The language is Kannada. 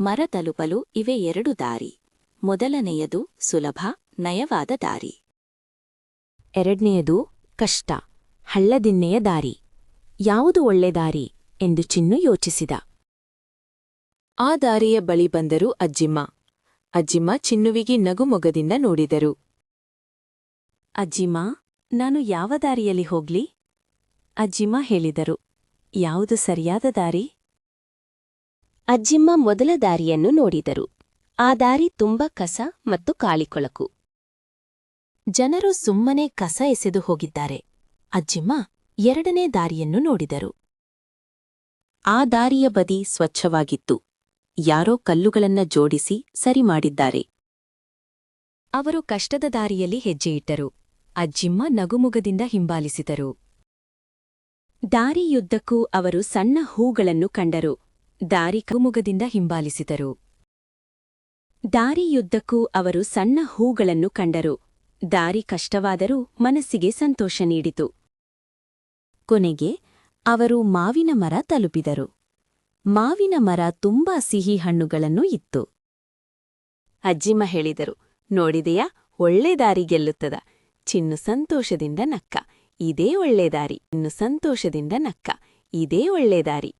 ಮರ ತಲುಪಲು ಇವೆ ಎರಡು ದಾರಿ. ಮೊದಲನೆಯದು ಸುಲಭ, ನಯವಾದ ದಾರಿ. ಎರಡನೆಯದು ಕಷ್ಟ, ಹಳ್ಳದಿನ್ನೆಯ ದಾರಿ. ಯಾವುದು ಒಳ್ಳೆ ದಾರಿ ಎಂದು ಚಿನ್ನು ಯೋಚಿಸಿದ. ಆ ದಾರಿಯ ಬಳಿ ಬಂದರು ಅಜ್ಜಿಮ್ಮ. ಅಜ್ಜಿಮ್ಮ ಚಿನ್ನುವಿಗೆ ನಗುಮೊಗದಿಂದ ನೋಡಿದರು. ಅಜ್ಜಿಮ್ಮ, ನಾನು ಯಾವ ದಾರಿಯಲ್ಲಿ ಹೋಗ್ಲಿ? ಅಜ್ಜಿಮ್ಮ ಹೇಳಿದರು. ಯಾವುದು ಸರಿಯಾದ ದಾರಿ? ಅಜ್ಜಿಮ್ಮ ಮೊದಲ ದಾರಿಯನ್ನು ನೋಡಿದರು. ಆ ದಾರಿ ತುಂಬ ಕಸ ಮತ್ತು ಕಾಳಿಕೊಳಕು. ಜನರು ಸುಮ್ಮನೆ ಕಸ ಎಸೆದು ಹೋಗಿದ್ದಾರೆ. ಅಜ್ಜಿಮ್ಮ ಎರಡನೇ ದಾರಿಯನ್ನು ನೋಡಿದರು. ಆ ದಾರಿಯ ಬದಿ ಸ್ವಚ್ಛವಾಗಿತ್ತು. ಯಾರೋ ಕಲ್ಲುಗಳನ್ನ ಜೋಡಿಸಿ ಸರಿ ಮಾಡಿದ್ದಾರೆ. ಅವರು ಕಷ್ಟದ ದಾರಿಯಲ್ಲಿ ಹೆಜ್ಜೆಯಿಟ್ಟರು ಅಜ್ಜಿಮ್ಮ ನಗುಮುಗದಿಂದ ಹಿಂಬಾಲಿಸಿದರು. ದಾರಿಯುದ್ದಕ್ಕೂ ಅವರು ಸಣ್ಣ ಹೂಗಳನ್ನು ಕಂಡರು. ದಾರಿ ಕುಮುಗದಿಂದ ಹಿಂಬಾಲಿಸಿದರು. ದಾರಿಯುದ್ದಕ್ಕೂ ಅವರು ಸಣ್ಣ ಹೂಗಳನ್ನು ಕಂಡರು. ದಾರಿ ಕಷ್ಟವಾದರೂ ಮನಸ್ಸಿಗೆ ಸಂತೋಷ ನೀಡಿತು. ಕೊನೆಗೆ ಅವರು ಮಾವಿನ ಮರ ತಲುಪಿದರು. ಮಾವಿನ ಮರ ತುಂಬಾ ಸಿಹಿ ಹಣ್ಣುಗಳನ್ನು ಇತ್ತು. ಅಜ್ಜಿಮ ಹೇಳಿದರು, ನೋಡಿದೆಯಾ, ಒಳ್ಳೆ ದಾರಿ ಗೆಲ್ಲುತ್ತದ. ಚಿನ್ನು ಸಂತೋಷದಿಂದ ನಕ್ಕ. ಇದೇ ಒಳ್ಳೆ ದಾರಿ. ಇನ್ನು ಸಂತೋಷದಿಂದ ನಕ್ಕ. ಇದೇ ಒಳ್ಳೆ ದಾರಿ.